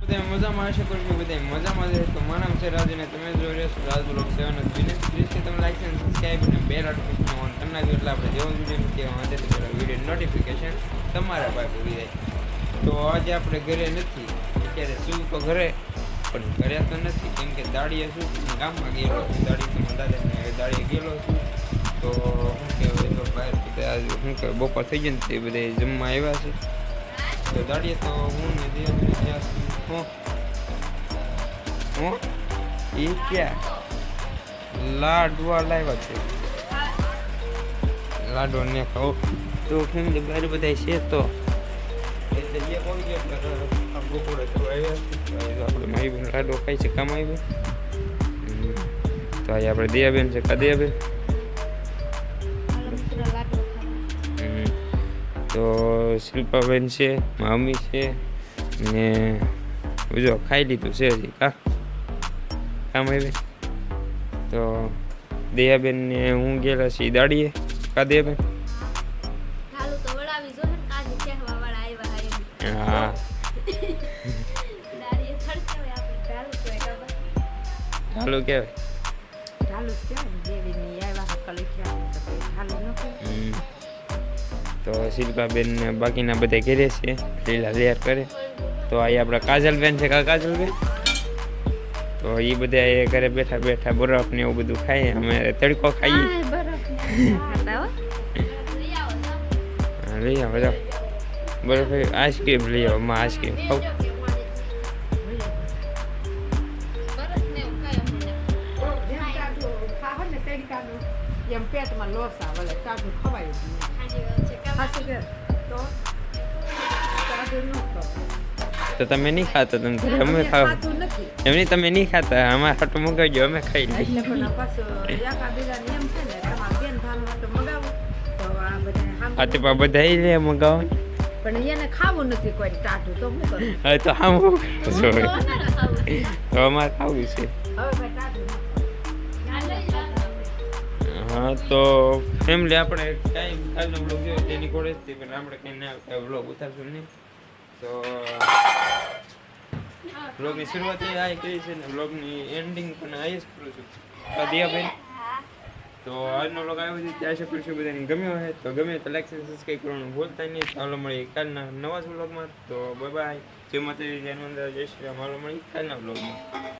બધા મજામાં હશે કોઈ બી બધા મજામાં છે તો મારા નામ છે રાજુ ને તમે જોઈ રહ્યા છો રાજુ લોક સેવન વિનેશ પ્લીઝ તમે લાઈક અને સબસ્ક્રાઈબ અને બેલ નોટિફિકેશન ઓન કરી નાખજો એટલે આપણે જેવો વીડિયો મૂકીએ વાંધે વીડિયો નોટિફિકેશન તમારા પાસે પૂરી જાય તો આજે આપણે ઘરે નથી અત્યારે શું તો ઘરે પણ ઘરે તો નથી કેમ કે દાડીએ શું ગામમાં ગયેલો છું દાડી તો દાદાને દાડીએ ગયેલો છું તો શું કહેવાય તો બહાર બધા આજે શું કહેવાય બપોર થઈ ગઈ ને તે બધા જમવા આવ્યા છે તો દાડીએ તો હું ને દેવ ને ગયા છું હું હું એ ક્યાં? લાડવા લાવ્યા છે. લાડવા ને ખાઓ. તો ફેમિલી બહાર બધા છે તો? આપણે મારી બેન લાડવો ખાઈ છે કામ આવ્યું. તો અહીં આપણે દયાબેન છે કા દયાબેન. તો શિલ્પાબેન છે મામી છે ને જો ખાઈ લીધું છે હજી કા? કામ આવી તો દયાબેનને હું ગયેલા છીએ દાડીએ. કા દયાબેન હા તો કહેવાય. તો શિલ્પાબેન બાકીના બધા ઘરે છે લીલા લેર કરે. તો અહીં આપણા કાજલબેન છે કા કાજલબેન? તો એ બધા એ ઘરે બેઠા બેઠા બરફ ને એવું બધું ખાઈએ અમે તડકો ખાઈએ. આ બરફ ખાતા હો. લઈ આવો જાઓ. બરફ આઈસ્ક્રીમ લઈ આવો માં આઈસ્ક્રીમ ખાવ. એમ પેટમાં લોસા વળે ખવાય ખાસું તો ટાઢું ન ખવાય તો તમે નહીં ખાતા તમે ઘરે અમે અમે ખાવ ખાતું નથી એમની તમે નહીં ખાતા અમારા હાટું મંગાવજો અમે ખાઈ લઈએ એટલે પણ આ પાછું એકા બીજાને એમ છે ને તમારા બેન ભાન માટે મગાવો તો આ બધા આ હામ તો પા બધા ઈ લે મંગાવો પણ એને ખાવું નથી કોઈ ટાઢું તો શું કરું હવે તો આમ તો ના ખાવું તો અમારે ખાવું છે હવે ભાઈ ટાઢું ન ના લઈ જાઓ હા તો ફેમિલી આપણે ટાઈમ કાલનો બ્લોગ જોયો તેની કોલેજથી પણ આપણે કંઈ ના બ્લોગ ઉતારશું નહીં તો બ્લોગની શરૂઆત આ કરી છે ને બ્લોગની એન્ડિંગ પણ આ જ કરું છું. દિયાભાઈ. તો આજનો બ્લોગ આવ્યો છે ત્યાં શકું છું બધાને ગમ્યો હોય તો ગમે તો લાઈક સબસ્ક્રાઈબ કરવાનું ભૂલતા નહીં. ચાલો મળીએ કાલના નવા બ્લોગમાં તો બાય બાય જે માતાજી જય દાદા, જય શ્રી રામ. મળીએ કાલના બ્લોગમાં